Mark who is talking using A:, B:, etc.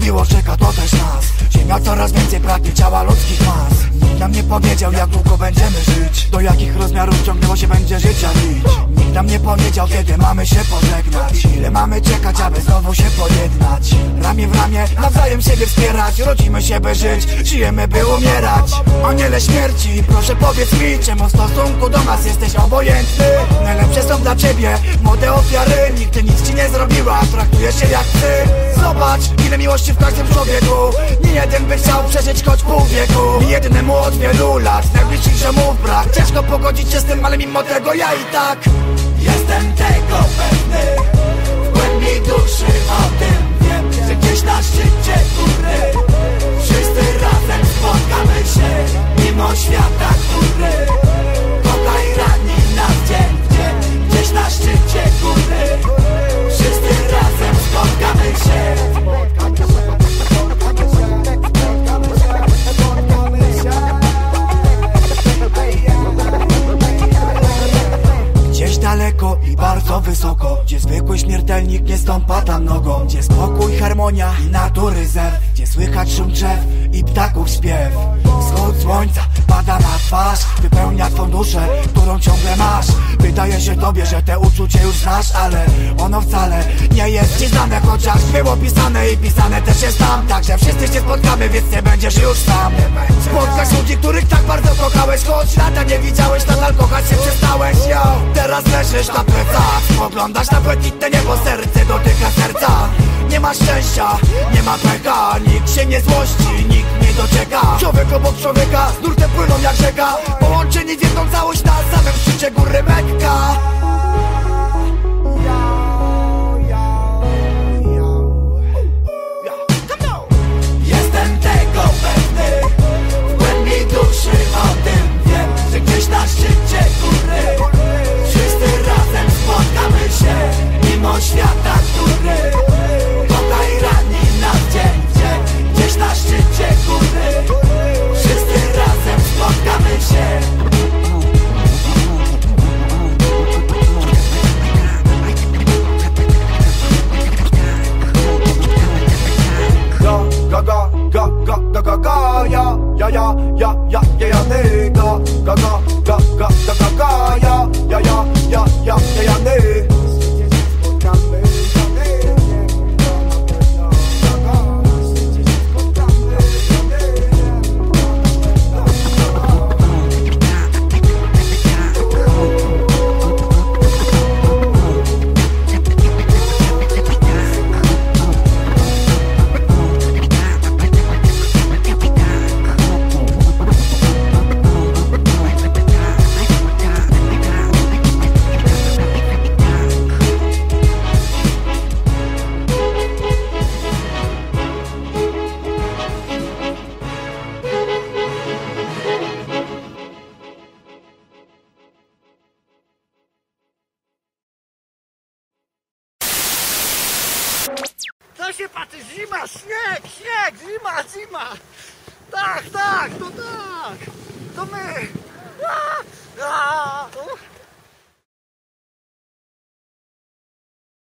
A: porobiło, czeka to też nas. Ziemia coraz więcej pragnie ciała ludzkich mas. Nikt nam nie powiedział jak długo będziemy żyć. Do jakich rozmiarów ciągnęło się będzie życia nić Nikt nam nie powiedział kiedy mamy się pożegnać. Ile mamy czekać, aby znowu się pojednać? Ramię w ramię, nawzajem siebie wspierać. Rodzimy się by żyć, żyjemy by umierać. Aniele śmierci, proszę powiedz mi Czemu w stosunku do nas jesteś obojętny? Najlepsze są dla ciebie młode ofiary. Nigdy nic ci nie zrobiła, traktujesz się jak ty Zobacz, ile miłości w każdym człowieku. Nie jeden by chciał przeżyć choć pół wieku. Nie jednemu od wielu lat Najbliższych ziomów brak. Ciężko pogodzić się z tym, ale mimo tego ja i tak
B: Jestem tego pewny
A: wysoko Gdzie zwykły śmiertelnik nie stąpa tam nogą Gdzie spokój, harmonia i natury zew Gdzie słychać szum drzew i ptaków śpiew. Wschód słońca pada na twarz Wypełnia twą duszę, którą ciągle masz. Wydaje się tobie, że te uczucie już znasz Ale ono wcale nie jest ci znane Chociaż było pisane i pisane też jest tam. Także wszyscy się spotkamy, więc nie będziesz już sam. Spotkasz ludzi, których tak bardzo kochałeś Choć lata nie widziałeś, nadal kochać się przestałeś. Yo. Teraz leżysz na plecach Spoglądasz na błękitne niebo, serce dotyka serca. Nie ma szczęścia, nie ma pecha Nikt się nie złości, nikt nie docieka. Człowiek obok człowieka, z płyną jak rzeka. Połączeni w jedną całość na samym szczycie góry Mekka
B: ja, ja, ja, ja, ja teiga, ka, ka się
C: patrzy? Zima, śnieg, śnieg, zima, zima. Tak, tak, my.